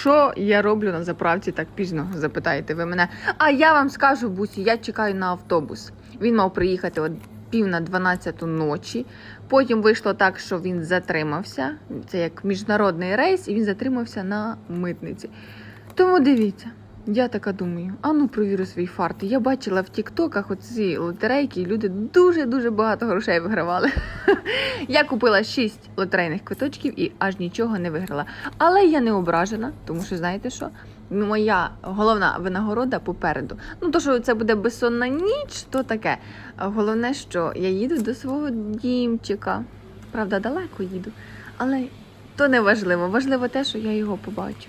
Що я роблю на заправці так пізно? Запитаєте ви мене. А я вам скажу, бусі, я чекаю на автобус. Він мав приїхати от пів на 12 ночі. Потім вийшло так, що він затримався. Це як міжнародний рейс, і він затримався на митниці. Тому дивіться. Я така думаю, а ну провірю свій фарт. Я бачила в Тіктоках оці лотерейки, і люди дуже-дуже багато грошей вигравали. Я купила 6 лотерейних квиточків і аж нічого не виграла. Але я не ображена, тому що знаєте що? Моя головна винагорода попереду. Ну, то, що це буде безсонна ніч, то таке. Головне, що я їду до свого дімчика. Правда, далеко їду. Але то не важливо. Важливо те, що я його побачу.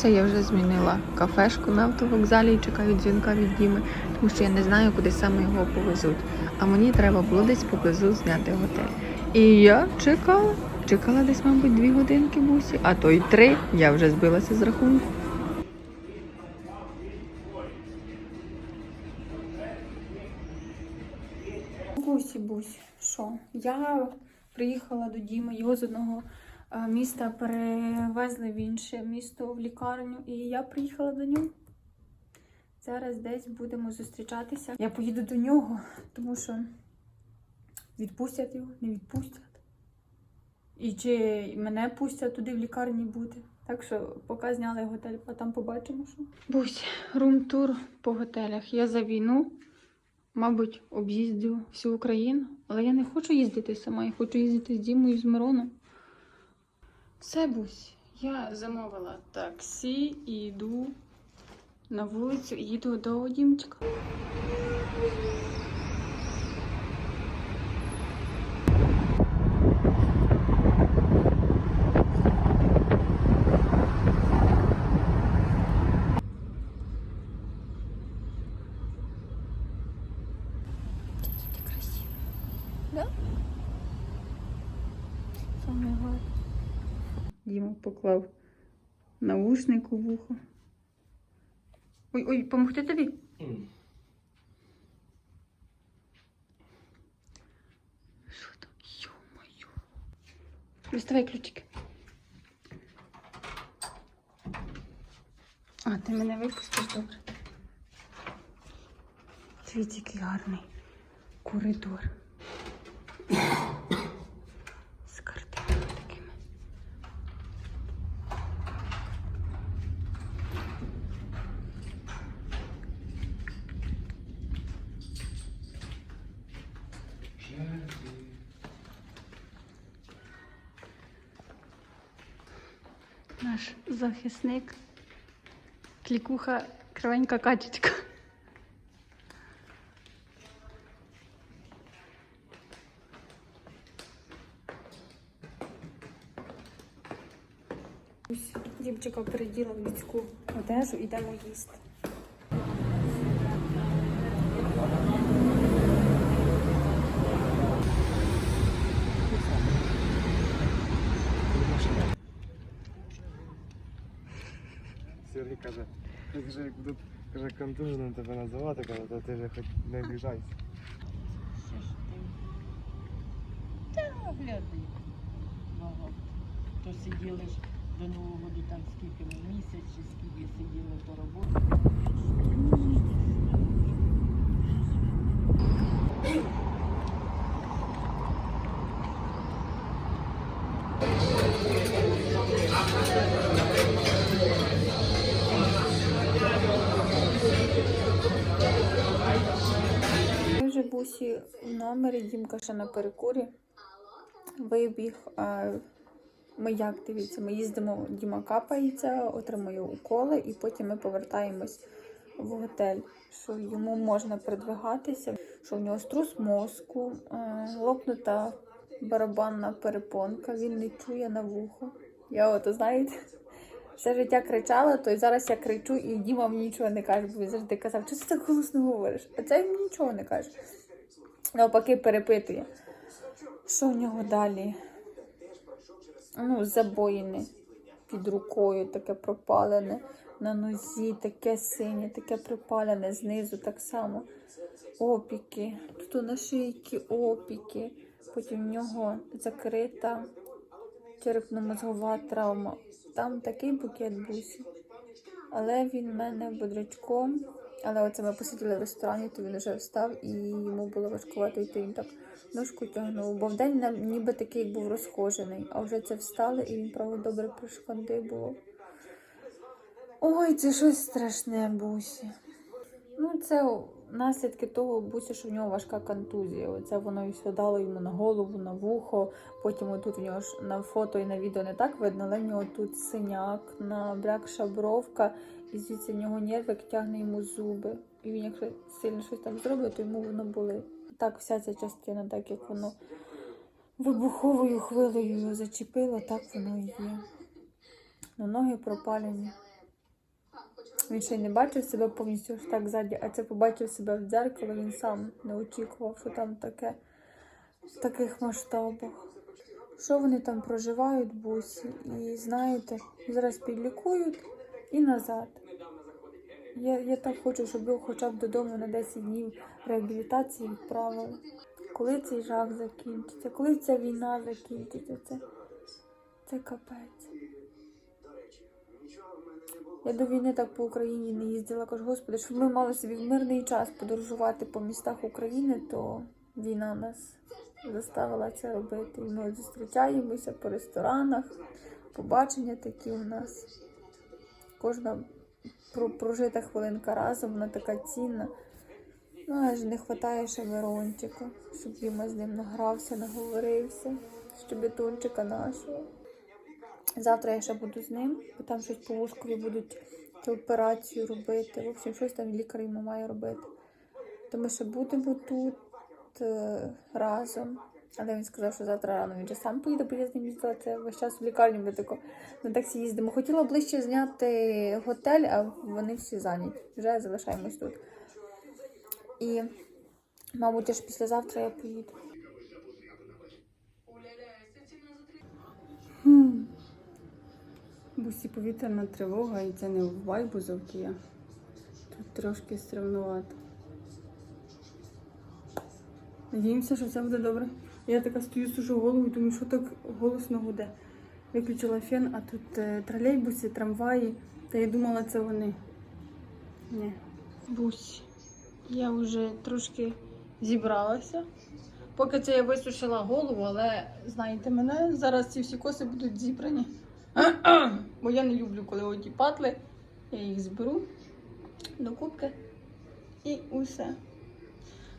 Це я вже змінила кафешку на автовокзалі і чекаю дзвінка від Діми, тому що я не знаю, куди саме його повезуть. А мені треба було десь поблизу зняти готель. І я чекала, чекала десь, мабуть, дві годинки бусі, а то й три. Я вже збилася з рахунку. Бусі, бусі, що? Я приїхала до Діми, його з одного міста перевезли в інше місто в лікарню, і я приїхала до нього. Зараз десь будемо зустрічатися. Я поїду до нього, тому що відпустять його, не відпустять. І чи мене пустять туди в лікарні бути. Так що поки зняли готель, а там побачимо, що. Бусь, рум-тур по готелях. Я за війну, мабуть, об'їздю всю Україну, але я не хочу їздити сама, я хочу їздити з Дімою і з Мироном. Все, Бусь, я замовила таксі і йду на вулицю їду до Дімчика. Ти красиво. Да? Саме гарне. Діма поклав наушник у вухо. Ой, ой, помогти тобі? Що там? Йо-моє. Доставай ключики. А, ти мене випустиш, добре. Дивіться, який гарний коридор. З картинами такими. Наш захисник. Клікуха кривенька качечка. Дівчика переділа в людську одежу, йдемо їсти. Сергій каже, «Я як будуть каже, контужно тебе називати, каже, то ти вже хоч не обіжайся. Та гляди. Мого. То сиділи ж до Нового року там скільки ми місяць чи скільки сиділи по роботі. Бусі в номері, Дімка ще на перекурі. Вибіг. Ми як дивіться, ми їздимо, Діма капається, отримує уколи, і потім ми повертаємось в готель, що йому можна передвигатися, що в нього струс мозку, лопнута барабанна перепонка, він не чує на вухо. Я от знаєте, все життя кричала, то й зараз я кричу, і Діма мені нічого не каже, бо він завжди казав, що ти так голосно говориш? А це мені нічого не каже. Навпаки, перепитує. Що в нього далі? Ну, забоїне під рукою, таке пропалене, на нозі, таке синє, таке припалене, знизу так само. Опіки, тут на шийки опіки. Потім в нього закрита черепно-мозгова травма. Там такий букет бусі. Але він мене бодрячком. Але оце ми посиділи в ресторані, то він вже встав і йому було важкувато йти. Він так ножку тягнув. Бо вдень нам ніби такий був розхожений, а вже це встали і він правда добре пришкоди було. Ой, це щось страшне, бусі. Ну, це наслідки того, Буся, що в нього важка контузія. Оце воно і все дало йому на голову, на вухо. Потім отут в нього ж на фото і на відео не так видно, але в нього тут синяк, набрякша бровка, і звідси в нього нервик тягне йому зуби. І він, якщо сильно щось там зробить, то йому воно болить. Так, вся ця частина, так як воно вибуховою хвилею його зачепило, так воно і є. Ну, ноги пропалені. Він ще й не бачив себе повністю аж так ззаді, а це побачив себе в дзеркало, він сам не очікував, що там таке в таких масштабах. Що вони там проживають, бусі, і знаєте, зараз підлікують і назад. Я, я так хочу, щоб його хоча б додому на 10 днів реабілітації відправили. Коли цей жах закінчиться, коли ця війна закінчиться, це, це капець. Я до війни так по Україні не їздила. Кажу, господи, щоб ми мали собі в мирний час подорожувати по містах України, то війна нас заставила це робити. І ми зустрічаємося по ресторанах, побачення такі у нас. Кожна прожита хвилинка разом, вона така цінна. Ну, аж не вистачає ще Мирончика, щоб Діма з ним награвся, наговорився, щебетунчика нашого. Завтра я ще буду з ним, бо там щось по вушкові будуть операцію робити. В общем, щось там лікар йому має робити. То ми ще будемо тут е, разом. Але він сказав, що завтра рано він же сам поїде, бо я з. Це весь час в лікарню ми тако на таксі їздимо. Хотіла ближче зняти готель, а вони всі зайняті. Вже залишаємось тут. І, мабуть, аж післязавтра я поїду. Бусі повітряна тривога, і це не в Байбузовці. а Тут трошки стремнувато. Надіємося, що все буде добре. Я така стою, сужу голову і думаю, що так голосно гуде. Виключила фен, а тут е, тролейбуси, трамваї. Та я думала, це вони. Ні. Бусь, я вже трошки зібралася. Поки це я висушила голову, але знаєте мене, зараз ці всі коси будуть зібрані. Бо я не люблю, коли оті патли. Я їх зберу до кубки і усе.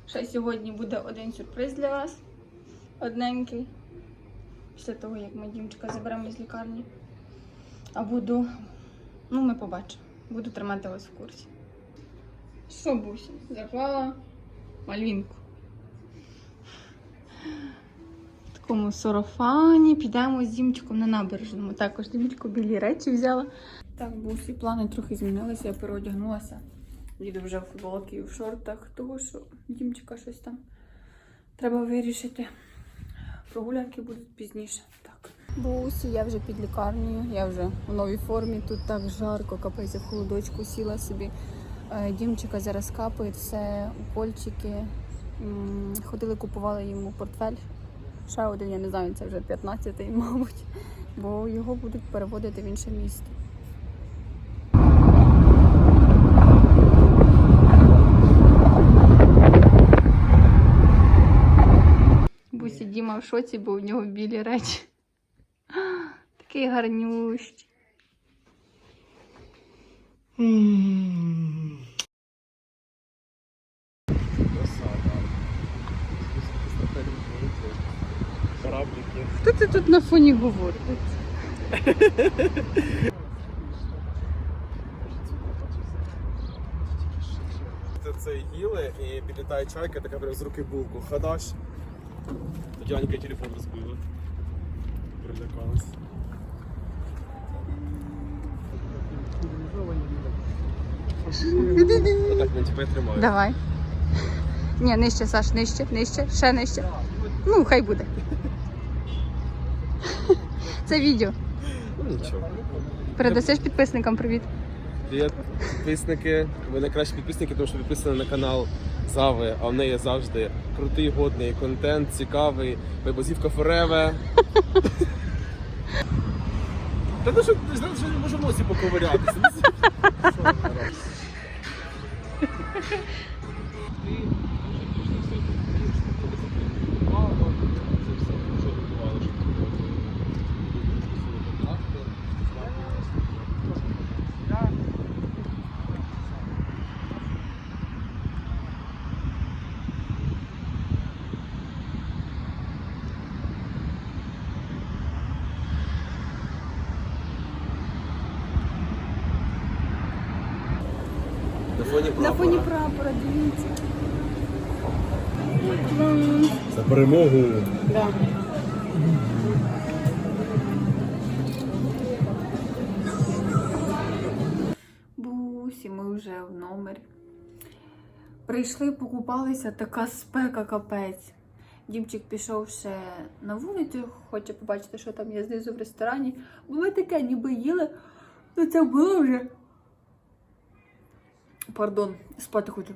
Ще сьогодні буде один сюрприз для вас. Одненький. Після того, як ми дімчика заберемо з лікарні. А буду. Ну, ми побачимо. Буду тримати вас в курсі. Що, Буся? Заклала мальвінку. В такому сарафані підемо з Дімчиком на набережному. Також Дімчику білі речі взяла. Так, Бусі, плани трохи змінилися, я переодягнулася. Їду вже в футболці і в шортах, тому що Дімчика щось там треба вирішити. Прогулянки будуть пізніше. Так. Бусі, я вже під лікарнею, я вже у новій формі. Тут так жарко, капець, я в холодочку сіла собі. Е, Дімчика зараз капає, все, укольчики. Ходили, купували йому портфель. Ще один, я не знаю, це вже 15-й, мабуть, бо його будуть переводити в інше місто. Діма в шоці, бо у нього білі речі. Такий гарнющий. Хто це тут на фоні говорить? Це їли і підлітає чайка, така бере з руки булку. Хадаш. Тетянка телефон розбила. Прилякалась. Отак, ну типу тримаю. Давай. Ні, нижче, Саш, нижче, нижче, ще нижче. Ну, хай буде. Це відео. Ну нічого. Передасиш підписникам привіт. Привіт, підписники. Ви найкращі підписники, тому що підписані на канал Зави, а в неї завжди крутий, годний контент, цікавий. Бейбозівка Фореве. Та ну що, не можу в носі поковирятися. На фоні На фоні прапора. прапора, дивіться. За перемогу. Да. Бусі, ми вже в номері. Прийшли, покупалися, така спека капець. Дімчик пішов ще на вулицю, хоче побачити, що там є знизу в ресторані. Бо ми таке ніби їли, ну це було вже. Пардон, спати хочу.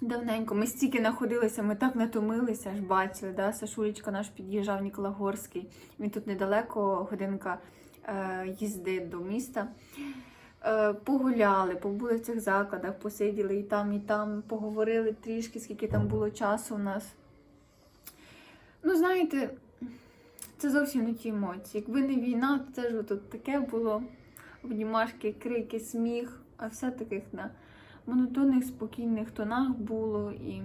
Давненько. Ми стільки находилися, ми так натомилися, аж бачили. Да? Сашулечка наш під'їжджав Нікола Горський. Він тут недалеко, годинка е, їзди до міста. Е, погуляли по вулицях, закладах, посиділи і там, і там, поговорили трішки, скільки там було часу у нас. Ну, знаєте, це зовсім не ті емоції. Якби не війна, то це ж тут таке було. Обнімашки, крики, сміх, а все таких на монотонних, спокійних тонах було. І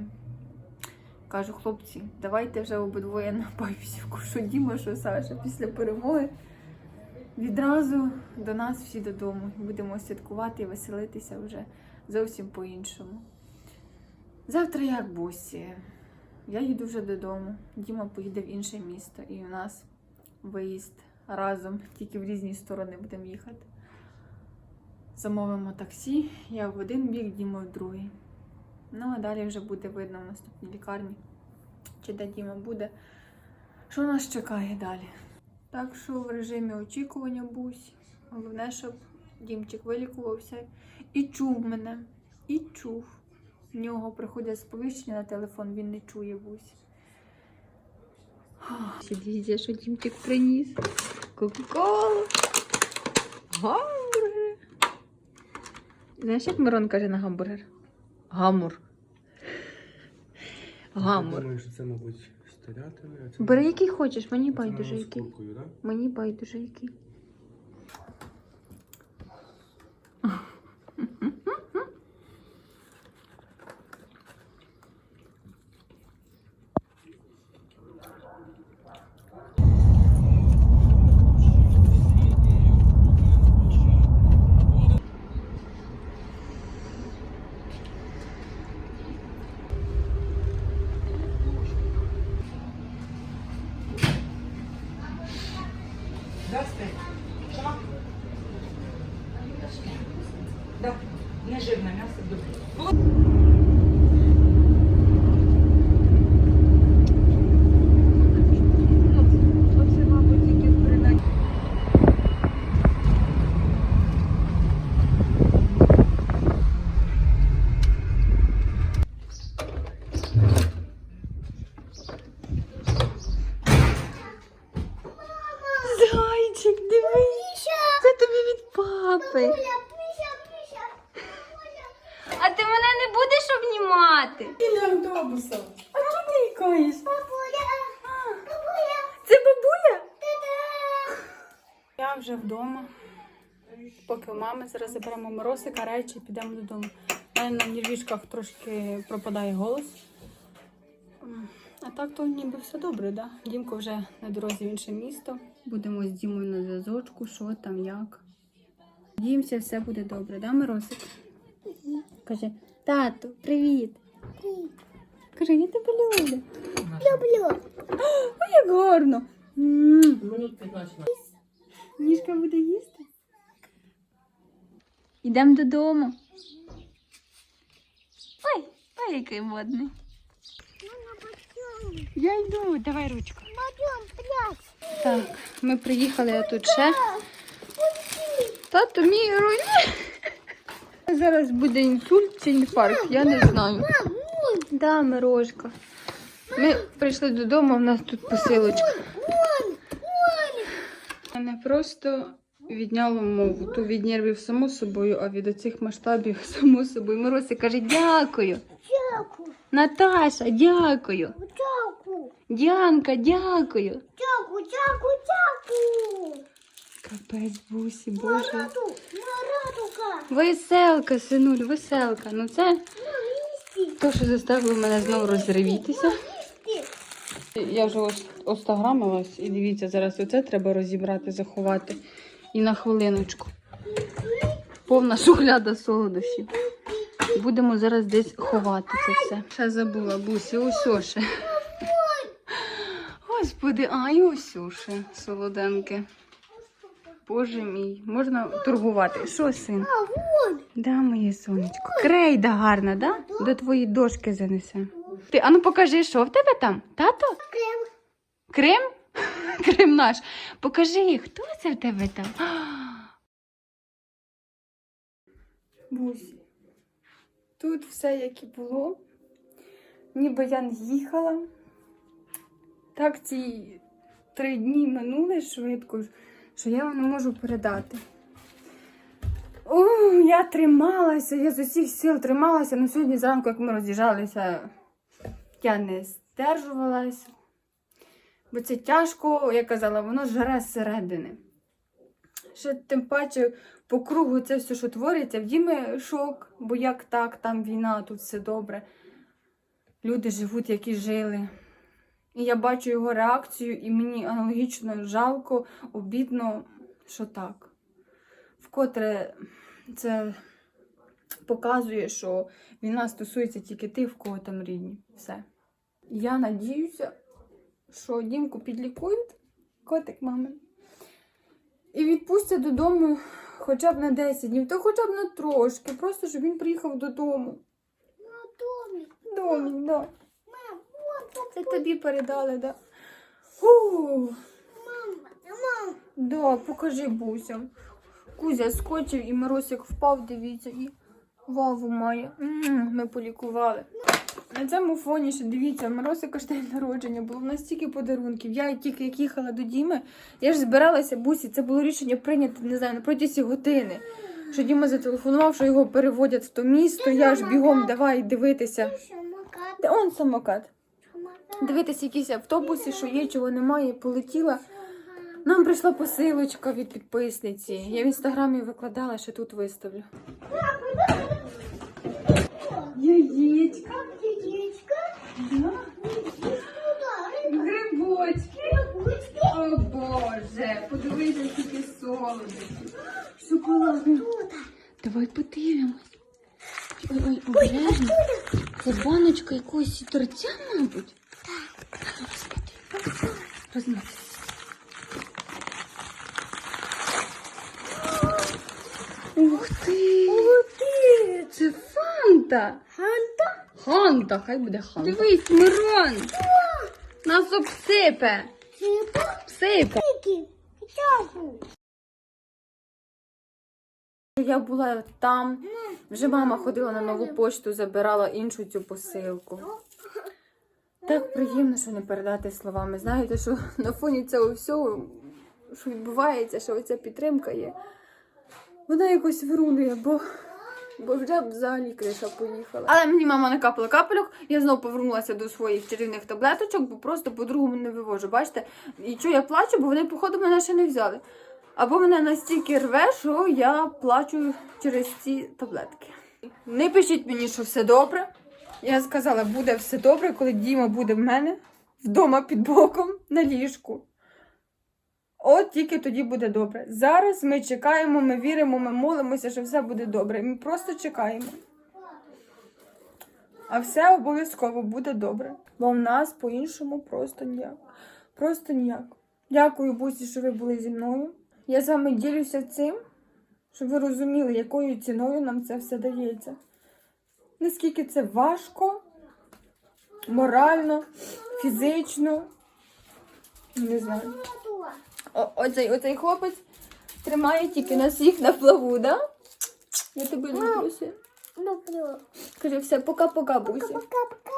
кажу, хлопці, давайте вже обидвоє на Пайпсівку, що Діма, що Саша, після перемоги. Відразу до нас всі додому. Будемо святкувати і веселитися вже зовсім по-іншому. Завтра як бусі. Я їду вже додому. Діма поїде в інше місто, і у нас виїзд разом, тільки в різні сторони будемо їхати. Замовимо таксі, я в один бік, Діма в другий. Ну, а далі вже буде видно в наступній лікарні, чи де Діма буде. Що нас чекає далі? Так що в режимі очікування бусь. Головне, щоб Дімчик вилікувався і чув мене. І чув. В нього приходять сповіщення на телефон, він не чує бусь. Дивіться, що Дімчик приніс. Кока-колу. Знаєш, як Мирон каже на гамбургер? Гамур. Гамур. Думаю, що це, мабуть, а це, Бери який хочеш, мені це, байдуже з який. куркою, да? Мені байдуже який. Да, нежирне м'ясо добре. Зайчик, дивись. Це тобі від папи. А ти мене не будеш обнімати? Біля автобуса. А чого ти ікаєш? Це бабуля? Я вже вдома. Поки у мами зараз заберемо моросика, речі, підемо додому. У мене на нервішках трошки пропадає голос. А так то ніби все добре, да? Дімко вже на дорозі в інше місто. Будемо з Дімою на зв'язочку, що там, як. Дімся, все буде добре, да, Миросик? Каже, тату, привіт. Каже, я тебе люблю. Люблю. Ой, як гарно. М. Ніжка буде їсти. Йдемо додому. Ой, ой, який модний. Я йду, давай ручку. Так, ми приїхали, а тут ще. Тато мій руйне. Зараз буде інсульт чи інфаркт, я не знаю. Да, Мирожка. Ми прийшли додому, у нас тут посилочка. Мене просто відняло мову. То від нервів само собою, а від оцих масштабів само собою. Мирося каже, дякую. Дякую, Наташа, дякую. дякую, Діанка, дякую. дякую, дякую, дякую. Капець, бусі, боже. Маратука, Веселка, синуль, веселка. Ну це то, що заставило мене знову розривітися. Я вже ось остаграмилась і дивіться, зараз оце треба розібрати, заховати. І на хвилиночку. Повна шухляда солодощів. Будемо зараз десь ховати це все. Ще забула, бусі, ось ще. Господи, а і ось ще солоденьке. Боже мій, можна торгувати. Що, син? Да, моє сонечко. Крейда гарна, да? До твоєї дошки занесе. Ти, ану покажи, що в тебе там? Тато? крем, Крем? Крем наш. Покажи, хто це в тебе там? Бусі. Тут все як і було. Ніби я не їхала. Так ці три дні минули швидко, що я вам не можу передати. О, я трималася, я з усіх сил трималася. Ну сьогодні зранку, як ми роз'їжджалися, я не стержувалася. Бо це тяжко, я казала, воно жаре зсередини. Ще тим паче по кругу це все, що твориться, в Діми шок, бо як так, там війна, тут все добре. Люди живуть, як і жили. І я бачу його реакцію, і мені аналогічно жалко, обідно, що так. Вкотре це показує, що війна стосується тільки тих, в кого там рідні. Все. Я надіюся, що Дімку підлікують, котик мами, і відпустять додому хоча б на 10 днів, то хоча б на трошки, просто щоб він приїхав додому. домик, Домі, да. мам, вот, Це тобі передали, да. Фу. мама, мам, Да, покажи Буся. Кузя скочив і Миросик впав, дивіться, і ваву має. М, Ми полікували. На цьому фоні ще дивіться, Миросика ж день народження, було настільки подарунків. Я тільки як їхала до Діми, я ж збиралася бусі, це було рішення прийнято, не знаю, на протязі години. Що Діма зателефонував, що його переводять в то місто, я ж бігом давай дивитися. Де он самокат? самокат, Дивитися якісь автобуси, що є, чого немає, полетіла. Нам прийшла посилочка від підписниці. Я в інстаграмі викладала, що тут виставлю. Яєчка, грибочки. О Боже, подивися, скільки солодощів. Шоколадний. Давай подивимось. Ой, ой, обережно. Це баночка якогось торця, мабуть. Так. Розмовляй. Ух ти! Ух ти! Це фанта! ханта, Ханта, хай буде ханта. Дивись, Мирон! Нас обсипе! Всипе! Я була там, вже мама ходила на нову пошту, забирала іншу цю посилку. Так приємно, що не передати словами. Знаєте, що на фоні цього всього, що відбувається, що оця підтримка є, вона якось вирулює, бо, бо вже взагалі криша поїхала. Але мені мама накапала капельок, я знову повернулася до своїх чарівних таблеточок, бо просто по-другому не вивожу. Бачите? І що я плачу, бо вони, походу, мене ще не взяли. Або мене настільки рве, що я плачу через ці таблетки. Не пишіть мені, що все добре. Я сказала, буде все добре, коли Діма буде в мене вдома під боком на ліжку. От тільки тоді буде добре. Зараз ми чекаємо, ми віримо, ми молимося, що все буде добре. Ми просто чекаємо. А все обов'язково буде добре. Бо в нас по-іншому просто ніяк. Просто ніяк. Дякую, Бусі, що ви були зі мною. Я з вами ділюся цим, щоб ви розуміли, якою ціною нам це все дається. наскільки це важко, морально, фізично. Не знаю. О, оцей, оцей хлопець тримає тільки нас їх на плаву, да? Я тебе люблю. Люблю. Кажи все, пока-пока, Буся. Пока-пока.